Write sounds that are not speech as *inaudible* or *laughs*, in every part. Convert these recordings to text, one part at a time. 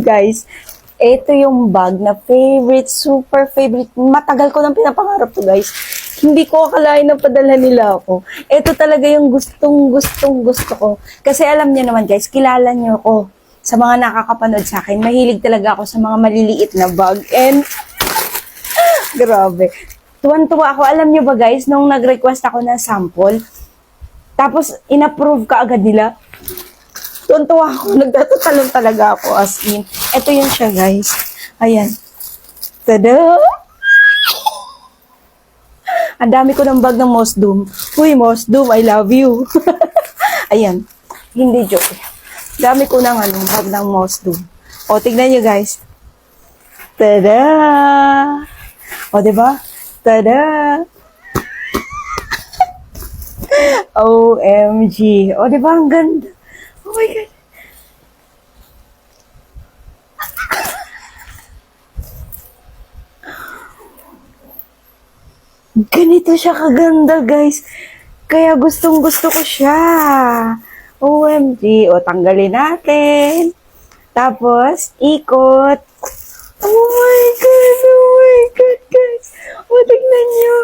guys, ito yung bag na favorite, super favorite. Matagal ko nang pinapangarap to guys. Hindi ko akalain na padala nila ako. Ito talaga yung gustong, gustong, gusto ko. Kasi alam niyo naman guys, kilala niyo ako sa mga nakakapanood sa akin. Mahilig talaga ako sa mga maliliit na bag. And, *laughs* grabe. Tuwan-tuwa ako. Alam niyo ba guys, nung nag-request ako ng sample, tapos inapprove ka agad nila, Tuntua ako, nagtatatalon talaga ako as in. Ito yun siya, guys. Ayan. Tada! Ang dami ko ng bag ng Moss Doom. Uy, Moss Doom, I love you. *laughs* Ayan. Hindi joke. Dami ko ng ano, bag ng Moss Doom. O, tignan nyo, guys. Tada! O, diba? Tada! OMG. O, diba? Ang ganda. Oh my God. Ganito siya kaganda, guys. Kaya gustong gusto ko siya. OMG. O, tanggalin natin. Tapos, ikot. Oh my God, guys. O, tignan nyo.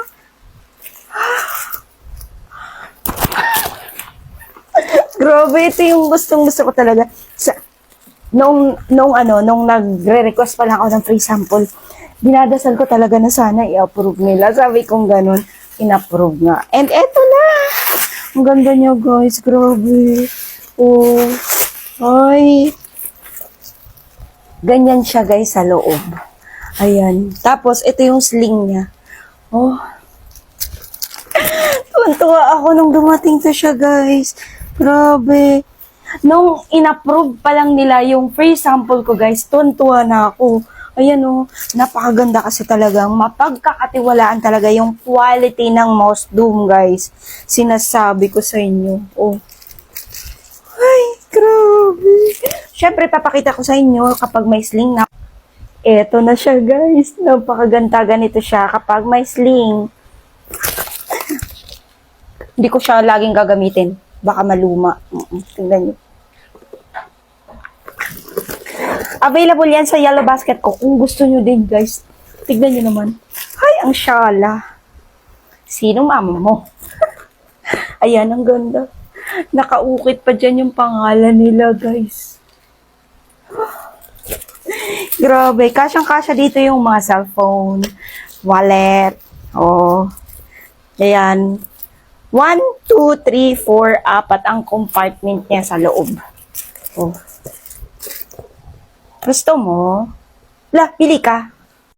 Grabe, ito yung gustong gusto ko talaga. Sa, nung, nung ano, nung nagre-request pa lang ako ng free sample, dinadasal ko talaga na sana i-approve nila. Sabi kong ganun, in-approve nga. And eto na! Ang ganda niya, guys. Grabe. Oh. Ay. Ganyan siya, guys, sa loob. Ayan. Tapos, ito yung sling niya. Oh. *laughs* Tuwan-tuwa ako nung dumating to siya, guys. Grabe. Nung in-approve pa lang nila yung free sample ko, guys, tuwan-tuwa na ako. Ayan oh, napakaganda kasi talagang mapagkakatiwalaan talaga yung quality ng mouse doom, guys. Sinasabi ko sa inyo. Oh. Ay, grabe. Siyempre, papakita ko sa inyo kapag may sling na. Eto na siya, guys. Napakaganda ganito siya kapag may sling. Hindi ko siya laging gagamitin. Baka maluma. Tingnan nyo. Available yan sa yellow basket ko. Kung gusto nyo din, guys. Tignan nyo naman. Ay, ang syala. Sino mama mo? *laughs* Ayan, ang ganda. Nakaukit pa dyan yung pangalan nila, guys. *gasps* Grabe. Kasyang-kasya dito yung mga cellphone, wallet, oh. Ayan. One, two, three, four, apat ang compartment niya sa loob. Oh. Gusto mo? La, pili ka.